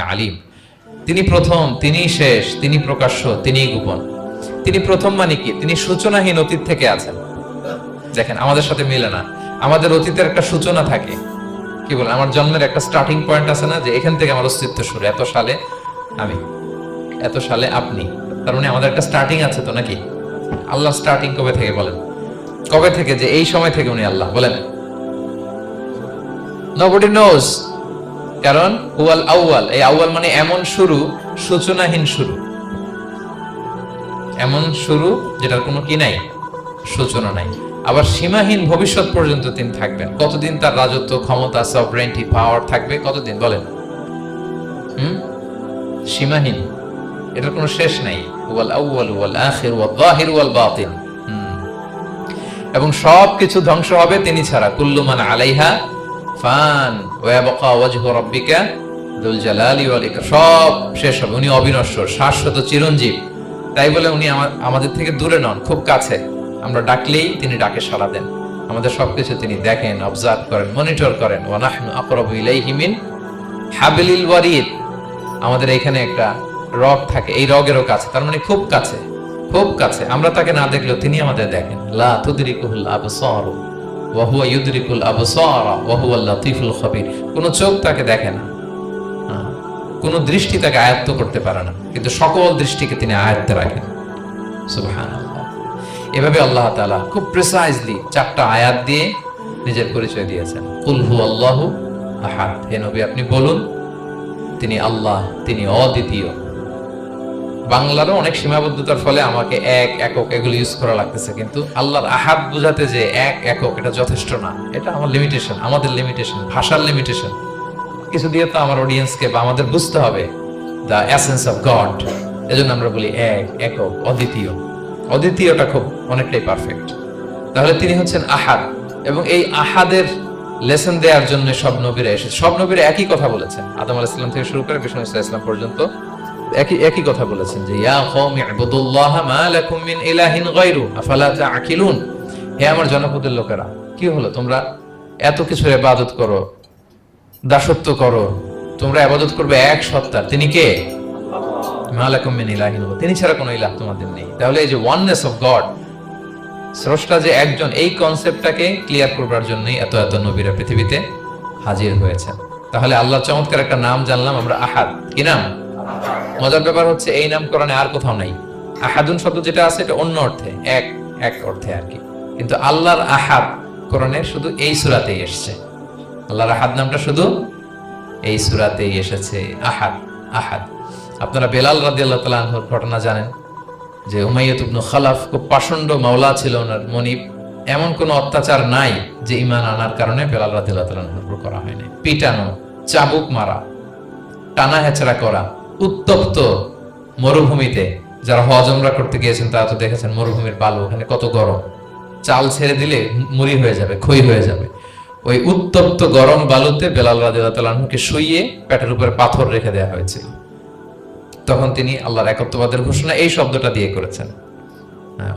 আলিম। তিনি প্রথম, তিনি শেষ, তিনি প্রকাশ্য, তিনি গোপন। তিনি প্রথম মানে কি? তিনি সূচনাহীন অতীত থেকে আছেন। দেখেন, আমাদের সাথে মিলে না। আমাদের অতীতের একটা সূচনা থাকে। কি বলেন? আমার জন্মের একটা স্টার্টিং পয়েন্ট আছে না, যে এখান থেকে আমার অস্তিত্ব শুরু এত সালে আমি, এত সালে আপনি। তার মানে আমাদের একটা স্টার্টিং আছে তো নাকি? আল্লাহ স্টার্টিং কবে থেকে বলেন? কবে থেকে? যে এই সময় থেকে উনি আল্লাহ, বলেন। নবডি নোজ কারণ ওয়াল আউয়াল, এই আউয়াল মানে এমন শুরু, সূচনাহীন শুরু। এমন শুরু যেটার কোনো কি নাই, সূচনা নাই। আবার সীমাহীন ভবিষ্যৎ পর্যন্ত তিনি থাকবেন। কতদিন তার রাজত্ব ক্ষমতা সভরেন্টি পাওয়ার থাকবে, কতদিন? বলেন। হুম? সীমাহীন। এটার কোনো শেষ নাই। ওয়াল আউয়াল ওয়াল আখির ওয়াল যাহির ওয়াল বাতিন। এবং সব কিছু ধ্বংস হবে তিনি ছাড়া। কুল্লু মান আলাইহা ফান। রাব্বিকা সব শেষ হবে। উনি অবিনশ্বর, শাশ্বত চিরঞ্জীব। তাই বলে উনি আমাদের থেকে দূরে নন, খুব কাছে। আমরা ডাকলেই তিনি ডাকে সাড়া দেন। আমাদের সবকিছু তিনি দেখেন অবজার্ভ করেন মনিটর করেন। ওয়া নাহনু আকরাবু ইলাইহি মিন হাবিলিল ওয়ারিদ। আমাদের এখানে একটা রগ থাকে। এই রগেরও কাছে। তার মানে খুব কাছে। খুব কাছে। আমরা তাকে না দেখলেও তিনি আমাদের দেখেন। লা তুদরিকুল আবসার। ওয়া হুয়া ইউদরিকুল আবসার ওয়া হুয়াল লাতিফুল খবীর। কোন চোখ তাকে দেখে না। হ্যাঁ, কোন দৃষ্টি তাকে আয়ত্ত করতে পারে না। কিন্তু সকল দৃষ্টিকে তিনি আয়ত্তে রাখেন। এভাবে আল্লাহ তাআলা খুব প্রিসাইজলি চারটা আয়াত দিয়ে নিজের পরিচয় দিয়েছেন। কুল হু আল্লাহু আহাদ। হে নবী আপনি বলুন তিনি আল্লাহ তিনি অদ্বিতীয়। বাংলারও অনেক সীমাবদ্ধতার ফলে আমাকে এক একক এগুলো ইউজ করা লাগতেছে, কিন্তু আল্লাহর আহাদ বোঝাতে যে এক একক এটা যথেষ্ট না, এটা আমার লিমিটেশন আমাদের লিমিটেশন ভাষার লিমিটেশন কিছু দিয়ে তো আমার অডিয়েন্সকে বা আমাদের বুঝতে হবে দ্য অ্যাসেন্স অফ গড এজন্য আমরা বলি এক, একক, অদ্বিতীয়। অদ্বিতীয়টা খুব অনেকটাই পারফেক্ট তাহলে তিনি হচ্ছেন আহাদ এবং এই আহাদের লেসন দেওয়ার জন্য সব নবীরা এসে সব নবীরা একই কথা বলেছেন। আদম আলাইহিস সালাম থেকে শুরু করে বিষ্ণু ইসলাম পর্যন্ত একই একই কথা বলেছেন যে, ইয়া ইবুদুল্লাহ মা লাকুম মিন ইলাহিন গায়রু, আফালা তাআকিলুন হে আমার জনপদের লোকেরা, কি হলো? তোমরা এত কিছুর ইবাদত করো, দাসত্ব করো, তোমরা ইবাদত করবে এক সত্তার। তিনি কে? মা লাকুম মিন ইলাহিন তিনি ছাড়া কোনো ইলাহ তোমাদের নেই। তাহলে এই যে ওয়াননেস অফ গড স্রষ্টা যে একজন, এই কনসেপ্টটাকে ক্লিয়ার করবার জন্যই এত এত নবীরা পৃথিবীতে হাজির হয়েছেন। তাহলে আল্লাহ চমৎকার একটা নাম জানলাম আমরা, আহাদ। কি নাম? মজার ব্যাপার হচ্ছে এই নাম কোরআনে আর কোথাও নাই। আহাদুন শব্দ যেটা আছে, এটা অন্য অর্থে, এক এক অর্থে আর কি। কিন্তু আল্লাহর আহাদ কোরআনে শুধু এই সুরাতেই এসছে। আল্লাহর আহাদ নামটা শুধু এই সুরাতেই এসেছে। আহাদ আহাদ। আপনারা বেলাল রাদিয়াল্লাহু তাআলা আনহুর ঘটনা জানেন, যে উমাইয়াত ইবনু খালাফ খুব পাষণ্ড মাওলা ছিল ওনার মনিব। এমন কোন অত্যাচার নাই যে ইমান আনার কারণে বেলাল রাদিয়াল্লাহু তাআলার উপর করা হয়নি। পিটানো, চাবুক মারা, টানা হেচড়া করা উত্তপ্ত মরুভূমিতে। যারা হজ উমরা করতে গিয়েছেন, তারা তো দেখেছেন মরুভূমির বালু, ওখানে কত গরম। চাল ছেড়ে দিলে মুড়ি হয়ে যাবে খই হয়ে যাবে। ওই উত্তপ্ত গরম বালুতে বেলাল আনহুকে শুইয়ে পেটের উপরে পাথর রেখে দেওয়া হয়েছিল। তখন তিনি আল্লাহর একত্ববাদের ঘোষণা এই শব্দটা দিয়ে করেছেন।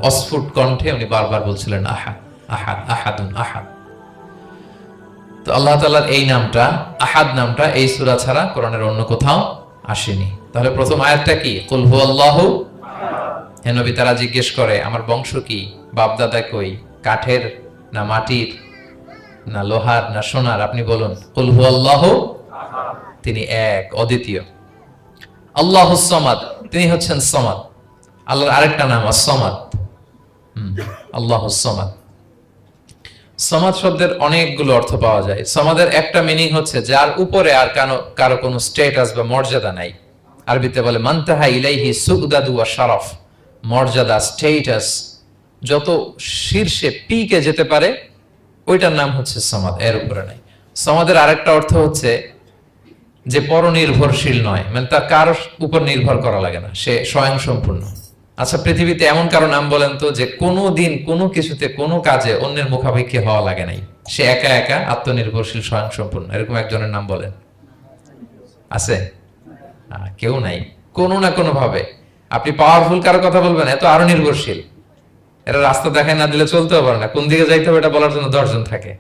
অস্ফুট কণ্ঠে উনি বারবার বলছিলেন, আহা আহাদ আহাদুন আহাদ তো আল্লাহ তাআলার এই নামটা, আহাদ নামটা এই সুরা ছাড়া কোরআনের অন্য কোথাও আসেনি। তাহলে প্রথম আয়াতটা কি? কুল হু আল্লাহু হে নবী, তারা জিজ্ঞেস করে, আমার বংশ কি? বাপদাদা কই? কাঠের না মাটির? না লোহার? না সোনার? আপনি বলুন, কুল হু আল্লাহু তিনি এক, অদ্বিতীয়। আল্লাহ সমাদ। তিনি হচ্ছেন সমাদ। আল্লাহর আরেকটা নাম সমাদ আল্লাহ সমাদ। সমাদ শব্দের অনেকগুলো অর্থ পাওয়া যায়। সমাদের একটা মিনিং হচ্ছে যার উপরে আর কানো, কারও কোনো স্টেটাস বা মর্যাদা নাই। আরবিতে বলে, মান্তাহা ইলাইহি সুগদাদু ওয়া শারফ। মর্যাদা স্টেটাস যত শীর্ষে পিকে যেতে পারে, ওইটার নাম হচ্ছে সমাদ এর উপরে নাই। সমাদের আরেকটা অর্থ হচ্ছে যে পরনির্ভরশীল নয় মানে তার কারও উপর নির্ভর করা লাগে না, সে স্বয়ং সম্পূর্ণ আচ্ছা পৃথিবীতে এমন কারও নাম বলেন তো যে কোনো দিন কোনো কিছুতে কোনো কাজে অন্যের মুখাপেক্ষি হওয়া লাগে নাই। সে একা একা আত্মনির্ভরশীল স্বয়ং সম্পূর্ণ এরকম একজনের নাম বলেন। আছে? কেউ নাই। কোনো না কোনো ভাবে। আপনি পাওয়ারফুল কারও কথা বলবেন এত আরও নির্ভরশীল। এরা রাস্তা দেখায় না দিলে চলতেও পারে না। কোন দিকে যাইতে হবে এটা বলার জন্য দশজন থাকে।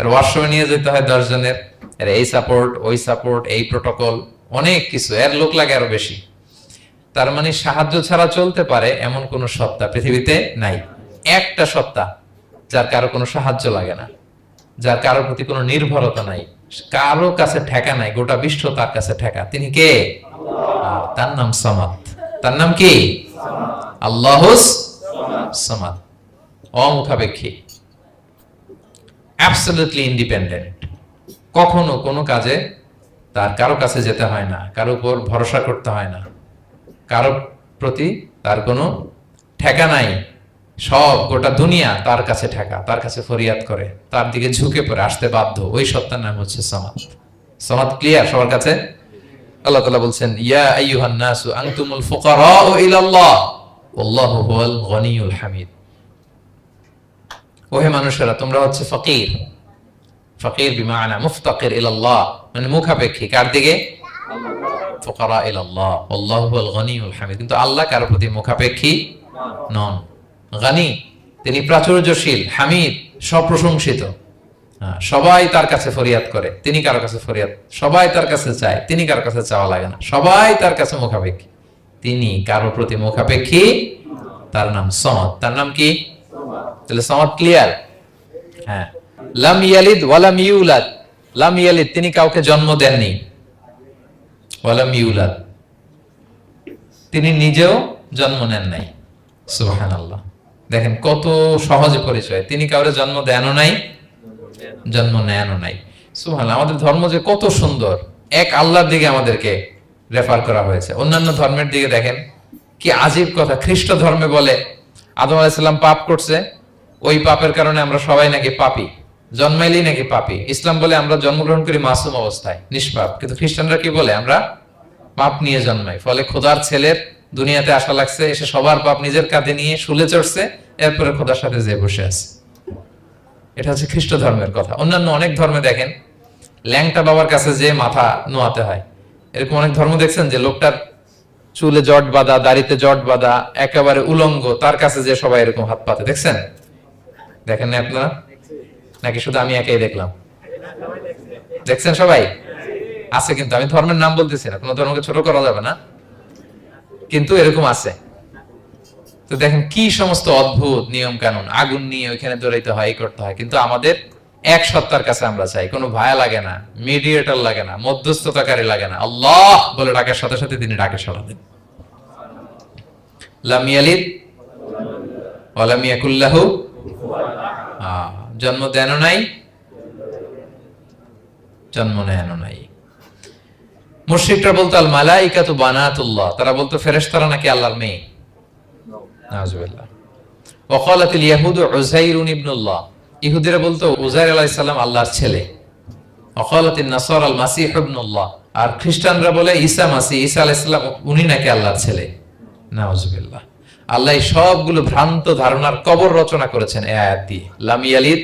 এর ওয়াশরুমে নিয়ে যেতে হয় দশজনের। এর এই সাপোর্ট ওই সাপোর্ট এই প্রোটোকল অনেক কিছু। এর লোক লাগে আরও বেশি। তার মানে সাহায্য ছাড়া চলতে পারে এমন কোন সত্তা পৃথিবীতে নাই। একটা সত্তা যার কারও কোনো সাহায্য লাগে না, যার কারোর প্রতি কোনো নির্ভরতা নাই, কারও কাছে ঠেকা নাই, গোটা বিশ্ব তার কাছে ঠেকা। তিনি কে? তার নাম সামাদ। তার নাম কি? আল্লাহ সামাদ। অমুখাপেক্ষী। অ্যাবসলিউটলি ইন্ডিপেন্ডেন্ট কখনো কোনো কাজে তার কারও কাছে যেতে হয় না, কারও উপর ভরসা করতে হয় না। কারও প্রতি তার কোনো ঠেকা নাই। সব গোটা দুনিয়া তার কাছে ঠেকা, তার কাছে ফরিয়াদ করে, তার দিকে ঝুঁকে পড়ে, আসতে বাধ্য। ওই সত্তার নাম হচ্ছে সমাদ। সমাদ ক্লিয়ার সবার কাছে? আল্লাহ তাআলা বলছেন, ইয়া আইয়ুহান নাসু আনতুমুল ফুকারাউ ইলাল্লাহ। ওয়াল্লাহু হুয়াল হামিদ। ওহে মানুষেরা, তোমরা হচ্ছে ফকির। ফকির বিমানা, মুফতাকির ইলাল্লাহ। মানে মুখাপেক্ষী। কার দিকে? ফুকারা ইলাল্লাহ। আল্লাহু হুয়াল গনিয়ুল হামিদ। কিন্তু আল্লাহ কারও প্রতি মুখাপেক্ষী নন। গানি তিনি প্রাচুর্যশীল হামিদ সপ্রশংসিত। হ্যাঁ, সবাই তার কাছে ফরিয়াদ করে। তিনি কারও কাছে ফরিয়াদ সবাই তার কাছে চায়। তিনি কারও কাছে চাওয়া লাগে না। সবাই তার কাছে মুখাপেক্ষী। তিনি কারও প্রতি মুখাপেক্ষী তার নাম সমদ। তার নাম কি? তাহলে সমদ ক্লিয়ার হ্যাঁ। লাম ইয়ালিদ ওয়ালাম ইউলাদ। লাম ইয়ালিদ তিনি কাউকে জন্ম দেননি। ওয়ালাম ইউলাদ। তিনি নিজেও জন্ম নেন নাই। সুবহান আল্লাহ দেখেন, কত সহজ পরিচয়। তিনি কাউরে জন্ম দেনও নাই, জন্ম নেনও নাই। সুবহান আমাদের ধর্ম যে কত সুন্দর। এক আল্লাহর দিকে আমাদেরকে রেফার করা হয়েছে। অন্যান্য ধর্মের দিকে দেখেন, কি আজীব কথা। খ্রিস্ট ধর্মে বলে, আদম আলাইসাল্লাম পাপ করছে, ওই পাপের কারণে আমরা সবাই নাকি পাপি। জন্মাইলেই নাকি পাপি? ইসলাম বলে আমরা জন্মগ্রহণ করি মাসুম অবস্থায়, নিষ্পাপ। কিন্তু খ্রিস্টানরা কি বলে? আমরা পাপ নিয়ে জন্মাই। ফলে খোদার ছেলের দুনিয়াতে আসা লাগছে, এসে সবার পাপ নিজের কাঁধে নিয়ে শুলে চড়ছে, এরপরে খোদার সাথে যে বসে আছে। এটা হচ্ছে খ্রিস্ট ধর্মের কথা। অন্যান্য অনেক ধর্মে দেখেন, ল্যাংটা বাবার কাছে যে মাথা নোয়াতে হয়। এরকম অনেক ধর্ম দেখছেন যে লোকটার চুলে জট বাঁধা, দাড়িতে জট বাঁধা, একেবারে উলঙ্গ, তার কাছে যে সবাই এরকম হাত পাতে। দেখছেন? দেখেন না আপনারা? নাকি শুধু আমি একাই দেখলাম? দেখছেন সবাই? আছে কিন্তু আমি ধর্মের নাম বলতেছি না কোনো ধর্মকে ছোট করা যাবে না। কিন্তু এরকম আছে। তো দেখেন কি সমস্ত অদ্ভুত নিয়ম কানুন আগুন নিয়ে ওইখানে দৌড়াইতে হয় করতে হয়। কিন্তু আমাদের এক সত্তার কাছে আমরা চাই কোনো ভায়া লাগে না মিডিয়েটার লাগে না মধ্যস্থতাকারী লাগে না। আল্লাহ বলে ডাকার সাথে সাথে তিনি ডাকে সাড়া দেন লাম ইয়ালিদ ওয়ালাম ইয়াকুল্লাহু আহ, জন্ম দেন নাই, জন্ম নেন নাই। মুশরিকরা বলতো আল মালাইকাতু বানাতুল্লাহ। তারা বলতো, ফেরেশতারা নাকি আল্লাহর মেয়ে? নাউজুবিল্লাহ। ওয়াকালাত আল ইয়াহুদু উযাইরুন ইবনুল্লাহ। ইহুদিরা বলতো, উযাইর আলাইহিস সালাম আল্লাহর ছেলে। ওয়াকালাত আন নাসারা আল মাসীহ ইবনুল্লাহ। আর খ্রিস্টানরা বলে, ঈসা মাসীহ। ঈসা আলাইহিস সালাম উনি নাকি আল্লাহর ছেলে? নাউজুবিল্লাহ। আল্লাহ সবগুলো ভ্রান্ত ধারণার কবর রচনা করেছেন এই আয়াত দিয়ে। লাম ইয়ালিদ?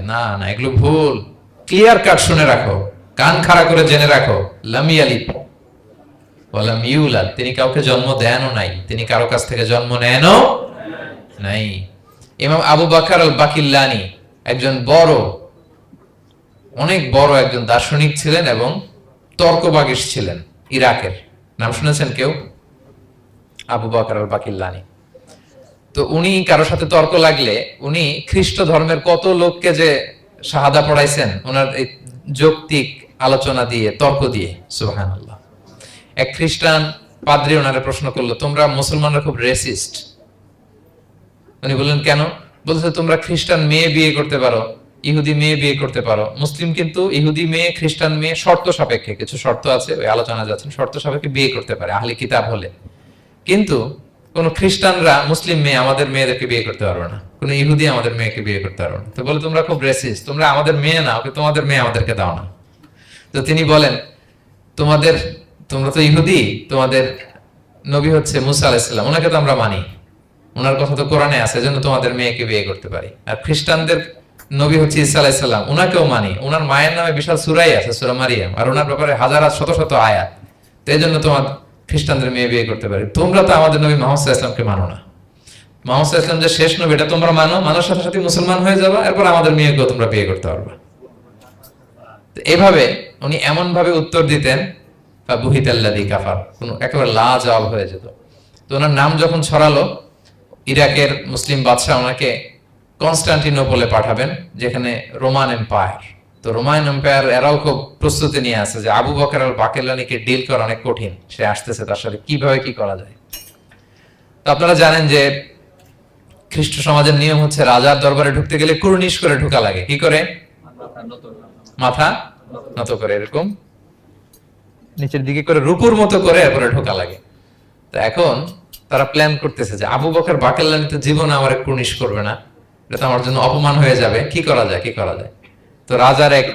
না না, এগুলো ভুল। ক্লিয়ার কাট শুনে রাখো। কান খাড়া করে জেনে রাখো। লাম ইয়ালিদ। ওয়ালাম ইউলাদ। তিনি কাউকে জন্ম দেনও নাই। তিনি কারও কাছ থেকে জন্ম নেনও নাই। ইমাম আবু বাকার আল বাকিল্লানি একজন বড়, অনেক বড় একজন দার্শনিক ছিলেন এবং তর্কবাগিস ছিলেন ইরাকের। নাম শুনেছেন কেউ? আবু বাকার আল বাকিল্লানি তো উনি কারোর সাথে তর্ক লাগলে উনি খ্রিস্ট ধর্মের কত লোককে যে শাহাদা পড়াইছেন ওনার এই যৌক্তিক আলোচনা দিয়ে, তর্ক দিয়ে সুহান এক খ্রিস্টান পাদ্রি ওনারে প্রশ্ন করল, তোমরা মুসলমানরা খুব রেসিস্ট উনি বললেন, কেন? বলছে, তোমরা খ্রিস্টান মেয়ে বিয়ে করতে পারো, ইহুদি মেয়ে বিয়ে করতে পারো। মুসলিম কিন্তু ইহুদি মেয়ে, খ্রিস্টান মেয়ে শর্ত সাপেক্ষে, কিছু শর্ত আছে, ওই আলোচনা যাচ্ছেন শর্ত সাপেক্ষে বিয়ে করতে পারে, আহলি কিতাব হলে। কিন্তু কোন খ্রিস্টানরা, মুসলিম মেয়ে আমাদের মেয়েদেরকে বিয়ে করতে পারবে না। কোন ইহুদি আমাদের মেয়েকে বিয়ে করতে পারবে না। তো বলে, তোমরা খুব রেসিস তোমরা আমাদের মেয়ে না ওকে তোমাদের মেয়ে আমাদেরকে দাও না। তো তিনি বলেন, তোমাদের, তোমরা তো ইহুদি, তোমাদের নবী হচ্ছে মুসা আলাইসাল্লাম ওনাকে তো আমরা মানি। ওনার কথা তো কোরআনে আছে, এজন্য তোমাদের মেয়েকে বিয়ে করতে পারি। আর খ্রিস্টানদের নবী হচ্ছে ইসা আলাইসাল্লাম ওনাকেও মানি। ওনার মায়ের নামে বিশাল সুরাই আছে, সুরা মারিয়াম। আর ওনার ব্যাপারে হাজার হাজার শত শত আয়াত। তো এই জন্য তোমার খ্রিস্টানদের মেয়ে বিয়ে করতে পারি। তোমরা তো আমাদের নবী মোহাম্মদ ইসলামকে মানো না। মোহাম্মদ ইসলাম যে শেষ নবী, এটা তোমরা মানো? মানার সাথে সাথে মুসলমান হয়ে যাবা, এরপর আমাদের মেয়েকেও তোমরা বিয়ে করতে পারবে। এভাবে উনি এমন ভাবে উত্তর দিতেন বা বুহিতাল্লাদি কাফার। কোন একেবারে লাজবাব হয়ে যেত। তো ওনার নাম যখন ছড়ালো, ইরাকের মুসলিম বাদশাহ ওনাকে কনস্টান্টিনোপলে পাঠাবেন, যেখানে রোমান এম্পায়ার। তো রোমান এম্পায়ার এরাও খুব প্রস্তুতি নিয়ে আছে যে আবু বকর আল বাকেলানিকে ডিল করা অনেক কঠিন। সে আসতেছে তার সাথে। কীভাবে কি করা যায়? তো আপনারা জানেন যে খ্রিস্ট সমাজের নিয়ম হচ্ছে রাজার দরবারে ঢুকতে গেলে কুর্নিশ করে ঢোকা লাগে। কি করে? মাথা নত করে, এরকম। নিচের দিকে করে রূপুর মতো করে এরপরে ঢোকা লাগে। তো এখন তারা প্ল্যান করতেছে যে আবু বকর বাকেল্লানি তো জীবনে আমার কুর্নিশ করবে না। এটা তো আমার জন্য অপমান হয়ে যাবে। কি করা যায়? কি করা যায়? তো রাজার এক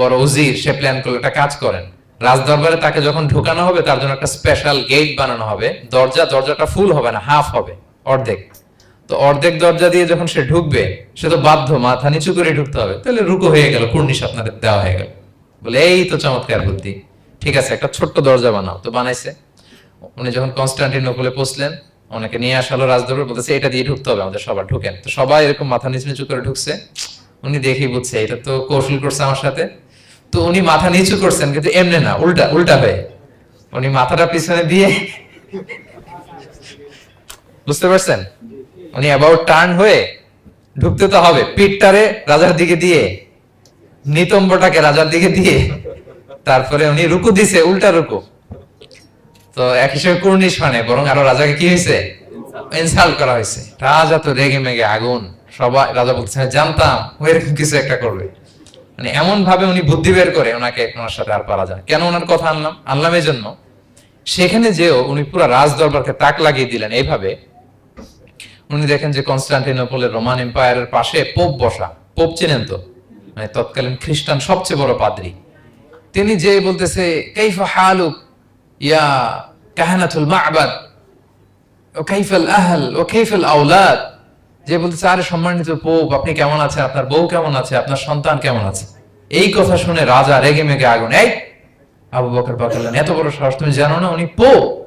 বড় উজির, সে প্ল্যান করল, একটা কাজ করেন। রাজ দরবারে তাকে যখন ঢোকানো হবে, তার জন্য একটা স্পেশাল গেট বানানো হবে। দরজা, দরজাটা ফুল হবে না হাফ হবে, অর্ধেক। তো অর্ধেক দরজা দিয়ে যখন সে ঢুকবে, সে তো বাধ্য, মাথা নিচু করে ঢুকতে হবে। তাহলে রুকো হয়ে গেল, কুর্নিশ আপনাদের দেওয়া হয়ে গেল। বলে, এই তো চমৎকার বুদ্ধি। ঠিক আছে, একটা ছোট্ট দরজা বানাও। তো বানাইছে। উনি যখন কনস্টান্টিনোপলে পৌঁছলেন ওনাকে নিয়ে আসালো রাজদরবার, বলতেছে, এটা দিয়ে ঢুকতে হবে, আমাদের সবার ঢুকেন। তো সবাই এরকম মাথা নিচু নিচু করে ঢুকছে। উনি দেখেই বুঝছে, এটা তো কৌশল করছে আমার সাথে। তো উনি মাথা নিচু করছেন, কিন্তু এমনি না, উল্টা উল্টা হয়ে। উনি মাথাটা পিছনে দিয়ে বুঝতে পারছেন? উনি অ্যাবাউট টার্ন হয়ে ঢুকতে তো হবে, পিঠটারে রাজার দিকে দিয়ে, নিতম্বটাকে রাজার দিকে দিয়ে, তারপরে উনি রুকু দিছে, উল্টা রুকু। তো এক হিসেবে কুর্নিশ মানে বরং আরও রাজাকে কি হয়েছে? ইনসাল্ট করা হয়েছে। রাজা তো রেগে মেগে আগুন। সবাই রাজা বলছে "হ্যাঁ, জানতাম ও এরকম কিছু একটা করবে। মানে এমন ভাবে উনি বুদ্ধি বের করে ওনাকে ওনার সাথে আর পারা যায়। কেন ওনার কথা আনলাম? আনলাম এই জন্য সেখানে যেও উনি পুরো রাজ দরবারকে তাক লাগিয়ে দিলেন এইভাবে। উনি দেখেন যে কনস্টান্টিনোপলের রোমান এম্পায়ারের পাশে পোপ বসা। পোপ চেনেন তো? মানে তৎকালীন খ্রিস্টান সবচেয়ে বড় পাদ্রী। তিনি যে বলতেছে কাইফা হালুক ইয়া কাহানাতুল মা'বাদ? ও কাইফাল আহল? ও কাইফাল আওলাদ? যে বলতেছে আরে সম্মানিত পোপ আপনি কেমন আছেন? আপনার বউ কেমন আছে? আপনার সন্তান কেমন আছে? এই কথা শুনে রাজা রেগে মেগে আগুন। এই, আবু বকর বাকাল্লান এত বড় সাহস, তুমি জানো না, উনি পোপ।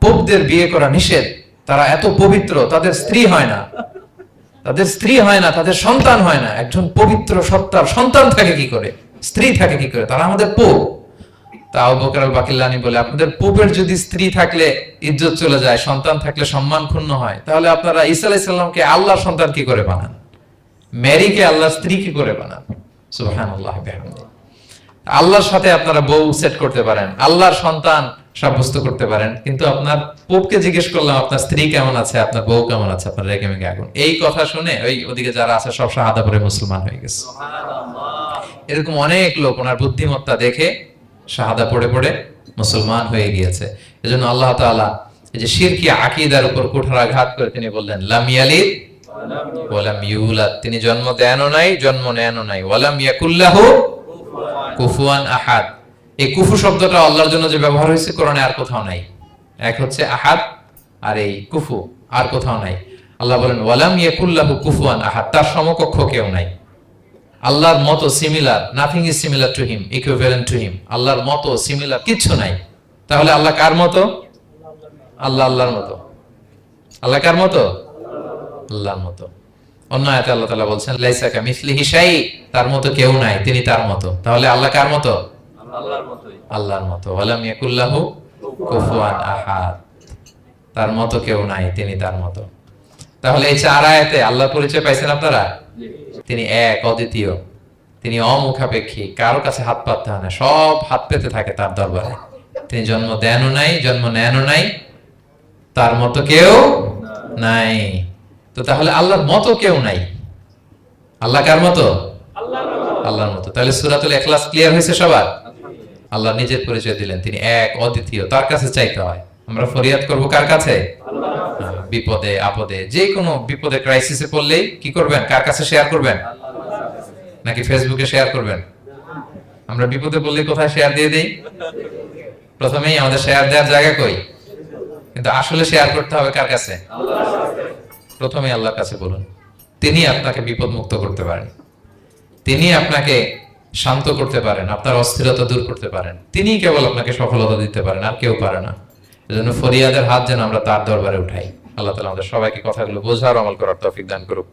পোপদের বিয়ে করা নিষেধ। তারা এত পবিত্র, তাদের স্ত্রী হয় না। তাদের স্ত্রী হয় না, তাদের সন্তান হয় না। একজন পবিত্র সত্তার সন্তান থাকে কি করে? স্ত্রী থাকে কি করে? তারা আমাদের পোপ। তা আবু বকর আল বাকিল্লানি বলে আপনাদের যদি স্ত্রী থাকলে ইজ্জত চলে যায় সন্তান থাকলে সম্মান ক্ষুণ্ণ হয় তাহলে আপনারা ঈসা আলাইসাল্লামকে আল্লাহর সন্তান কি করে বানান? ম্যারিকে আল্লাহর স্ত্রী কি করে বানান? সুবহানাল্লাহ বিহামদিহি আল্লাহর সাথে আপনারা বউ সেট করতে পারেন আল্লাহর সন্তান সাব্যস্ত করতে পারেন কিন্তু আপনার পোপকে জিজ্ঞেস করলাম আপনার স্ত্রী কেমন আছে? আপনার বউ কেমন আছে? আপনার রেগে মেগে আগুন? এই কথা শুনে ওই ওদিকে যারা আছে সব পরে মুসলমান হয়ে গেছে। এরকম অনেক লোক ওনার বুদ্ধিমত্তা দেখে শাহাদা পড়ে পড়ে মুসলমান হয়ে গিয়েছে। এজন্য আল্লাহ তাআলা এই যে শিরকি আকীদার উপর কুঠারাঘাত করে তিনি বললেন, লাম তিনি জন্ম দেনও নাই, জন্ম নেনও নাই। ওয়ালাম কুফুয়ান আহাদ। এই কুফু শব্দটা আল্লাহর জন্য যে ব্যবহার হয়েছে কোরআনে আর কোথাও নাই। এক হচ্ছে আহাদ, আর এই কুফু আর কোথাও নাই। আল্লাহ বলেন ওয়ালাম ইয়াকুল্লাহু কুফুয়ান আহাদ। তার সমকক্ষ কেউ নাই। আল্লাহর মতো similar nothing is similar to him equivalent to him আল্লাহর মতো সিমিলার কিচ্ছু নাই। তাহলে আল্লাহ কার মতো? আল্লাহ আল্লাহর মতো। আল্লাহ কার মতো? আল্লাহর মতো। অন্য আয়াতে আল্লাহ তাআলা বলছেন লাইসা কামিসলিহি শাই তার মতো কেউ নাই তিনি তার মতো। তাহলে আল্লাহ কার মতো? আল্লাহর মতোই। আল্লাহর মতো। ওয়ালাম ইয়াকুল্লাহু কুফুয়ান আহাদ। তার মতো কেউ নাই তিনি তার মতো। তাহলে এই চার আয়াতে আল্লাহ পরিচয় পাইছেন আপনারা? তিনি এক, অদ্বিতীয়। তিনি অমুখাপেক্ষী, কারও কাছে হাত পাততে হয় না, সব হাত পেতে থাকে তার দরবারে। তিনি জন্ম দেনও নাই, জন্ম নেনও নাই, তার মতো কেউ নাই। তো তাহলে আল্লাহর মতো কেউ নাই। আল্লাহ কার মতো? আল্লাহর মতো। তাহলে সুরাতুল এখলাস ক্লিয়ার হয়েছে সবার? আল্লাহ নিজের পরিচয় দিলেন, তিনি এক, অদ্বিতীয়, তার কাছে চাইতে হয়। আমরা ফরিয়াদ করব কার কাছে? বিপদে, আপদে যে কোনো বিপদে ক্রাইসিসে পড়লেই কি করবেন? কার কাছে শেয়ার করবেন? নাকি ফেসবুকে শেয়ার করবেন? আমরা বিপদে পড়লে কোথায় শেয়ার দিয়ে দেই? প্রথমেই আমাদের শেয়ার দেওয়ার জায়গা কই? কিন্তু আসলে শেয়ার করতে হবে কার কাছে? প্রথমে আল্লাহর কাছে বলুন। তিনি আপনাকে বিপদ মুক্ত করতে পারেন। তিনি আপনাকে শান্ত করতে পারেন, আপনার অস্থিরতা দূর করতে পারেন। তিনি কেবল আপনাকে সফলতা দিতে পারেন, আর কেউ পারে না। এজন্য ফরিয়াদের হাত যেন আমরা তার দরবারে উঠাই। আল্লাহ তালা আমাদের সবাইকে কথাগুলো বোঝার আমল করার তৌফিক দান করুক।